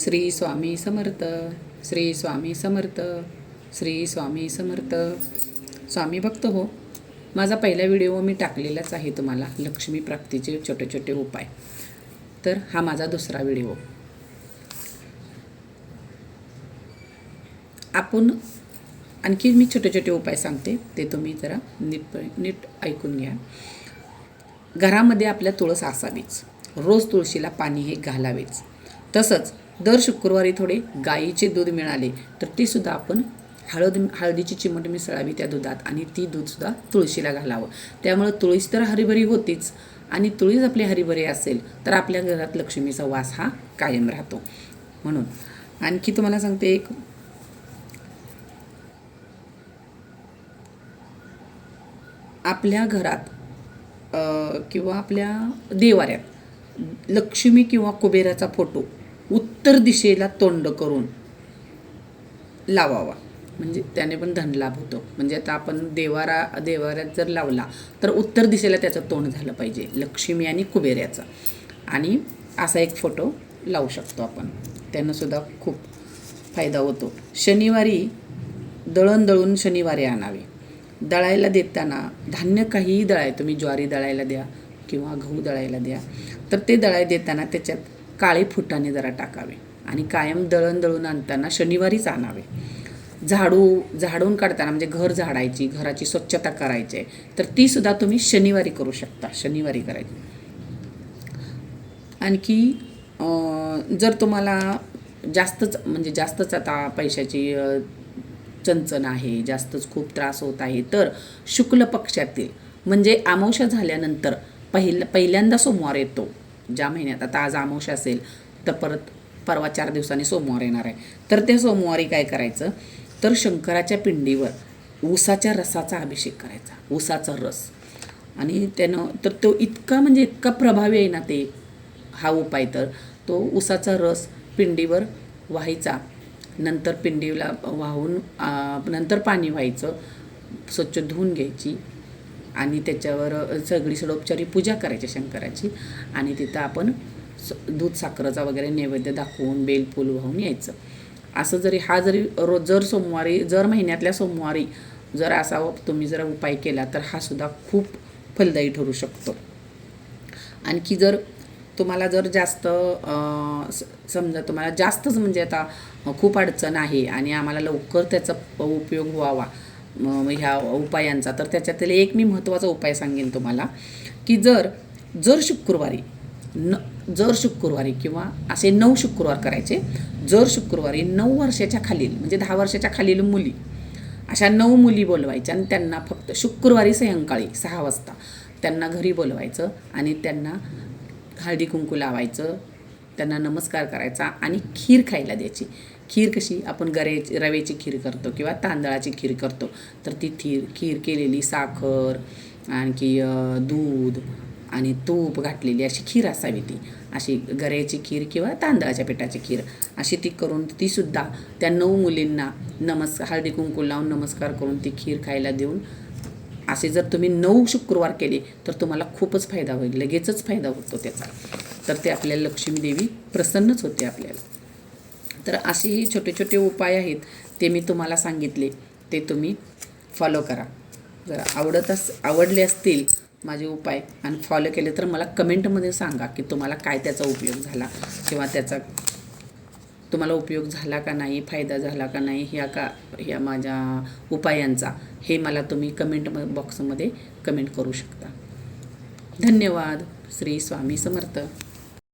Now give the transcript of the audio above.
श्री स्वामी समर्थ श्री स्वामी समर्थ श्री स्वामी समर्थ. स्वामी भक्त हो माझा पहिला व्हिडिओ मी टाकलेलाच आहे तुम्हाला लक्ष्मी प्राप्तीचे छोटे छोटे उपाय. तर हा माझा दुसरा व्हिडिओ. आपण आणखी मी छोटे छोटे उपाय सांगते ते तुम्ही जरा नीट नीट ऐकून घ्या. घरामध्ये आपल्या तुळस असावीच. रोज तुळशीला पाणी हे घालावेच. तसंच दर शुक्रवारी थोडे गाईचे दूध मिळाले तर ते सुद्धा आपण हळद हळदीची चिमट मिसळावी त्या दुधात आणि ती दूधसुद्धा तुळशीला घालावं. त्यामुळं तुळस तर हरिभरी होतीच आणि तुळस आपली हरिभरी असेल तर आपल्या घरात लक्ष्मीचा वास हा कायम राहतो. म्हणून आणखी तुम्हाला सांगते एक आपल्या घरात किंवा आपल्या देवाऱ्यात लक्ष्मी किंवा कुबेराचा फोटो उत्तर दिशेला तोंड करून लावावा. म्हणजे त्याने पण धनलाभ होतो. म्हणजे आता आपण देवारा देवाऱ्यात जर लावला तर उत्तर दिशेला त्याचं तोंड झालं पाहिजे. लक्ष्मी आणि कुबेऱ्याचं. आणि असा एक फोटो लावू शकतो आपण. त्यानंसुद्धा खूप फायदा होतो. शनिवारी दळण दळून शनिवारी आणावे. दळायला देताना धान्य काहीही दळाय. तुम्ही ज्वारी दळायला द्या किंवा गहू दळायला द्या. तर ते दळाय देताना त्याच्यात काळे फुटाने जरा टाकावे आणि कायम दळण दळून आणताना शनिवारीच आणावे. झाडू झाडून काढताना म्हणजे घर झाडायची घराची स्वच्छता करायची आहे तर ती सुद्धा तुम्ही शनिवारी करू शकता शनिवारी करायची. आणखी जर तुम्हाला जास्तच म्हणजे जास्तच आता पैशाची चंचन चणचण आहे जास्तच खूप त्रास होत आहे तर शुक्ल पक्षातील म्हणजे अमावस्या झाल्यानंतर पहिल पहिल्यांदा सोमवार येतो. ज्या महिन्यात आता आज अमावस्या असेल तर परत परवा चार दिवसांनी सोमवार येणार आहे. तर त्या सोमवारी काय करायचं? तर शंकराच्या पिंडीवर ऊसाच्या रसाचा अभिषेक करायचा. ऊसाचा रस. आणि त्यानं तर तो इतका म्हणजे इतका प्रभावी आहे ना ते हा उपाय तर. तो ऊसाचा रस पिंडीवर व्हायचा. नंतर पिंडीला वाहून नंतर पाणी व्हायचं. स्वच्छ धुवून घ्यायची. आणि त्याच्यावर सगळी सडोपचारी पूजा करायची शंकराची. आणि तिथं आपण स दूध साखरेचा वगैरे नैवेद्य दाखवून बेलफूल वाहून यायचं. असं जरी हा जरी रोज जर सोमवारी जर महिन्यातल्या सोमवारी जर असा तुम्ही जर उपाय केला तर हा सुद्धा खूप फलदायी ठरू शकतो. आणखी जर तुम्हाला जर जास्त समजा तुम्हाला जास्तच म्हणजे आता खूप अडचण आहे आणि आम्हाला लवकर त्याचा उपयोग व्हावा ह्या उपायांचा. तर त्याच्यातील एक मी महत्त्वाचा उपाय सांगेन तुम्हाला की जर जर शुक्रवारी न जर शुक्रवारी किंवा असे नऊ शुक्रवार करायचे जर शुक्रवारी नऊ वर्षाच्या खालील म्हणजे दहा वर्षाच्या खालील मुली अशा नऊ मुली बोलवायच्या आणि त्यांना फक्त शुक्रवारी सायंकाळी सहा वाजता त्यांना घरी बोलवायचं आणि त्यांना हळदी कुंकू लावायचं त्यांना नमस्कार करायचा आणि खीर खायला द्यायची. खीर कशी आपण गऱ्याची रव्याची खीर करतो किंवा तांदळाची खीर करतो तर ती खीर खीर केलेली साखर आणखी दूध आणि तूप घातलेली अशी खीर असावी ती. अशी गऱ्याची खीर किंवा तांदळाच्या पिठाची खीर अशी ती करून तीसुद्धा त्या नऊ मुलींना नमस्कार हळदी कुंकू लावून नमस्कार करून ती खीर खायला देऊन असे जर तुम्ही नऊ शुक्रवार केले तर तुम्हाला खूपच फायदा होईल. लगेचच फायदा होतो त्याचा. तर ते आपल्याला लक्ष्मी देवी प्रसन्नच होते आपल्याला. तर असेही छोटे छोटे उपाय आहेत ते मी तुम्हाला सांगितले. ते तुम्ही फॉलो करा. जर आवडत अस आवडले असतील माझे उपाय आणि फॉलो केले तर मला कमेंटमध्ये सांगा की तुम्हाला काय त्याचा उपयोग झाला किंवा त्याचा तुम्हाला उपयोग झाला का नाही फायदा झाला का नाही ह्या का ह्या माझ्या उपायांचा हे मला तुम्ही कमेंट बॉक्समध्ये कमेंट करू शकता. धन्यवाद. श्री स्वामी समर्थ.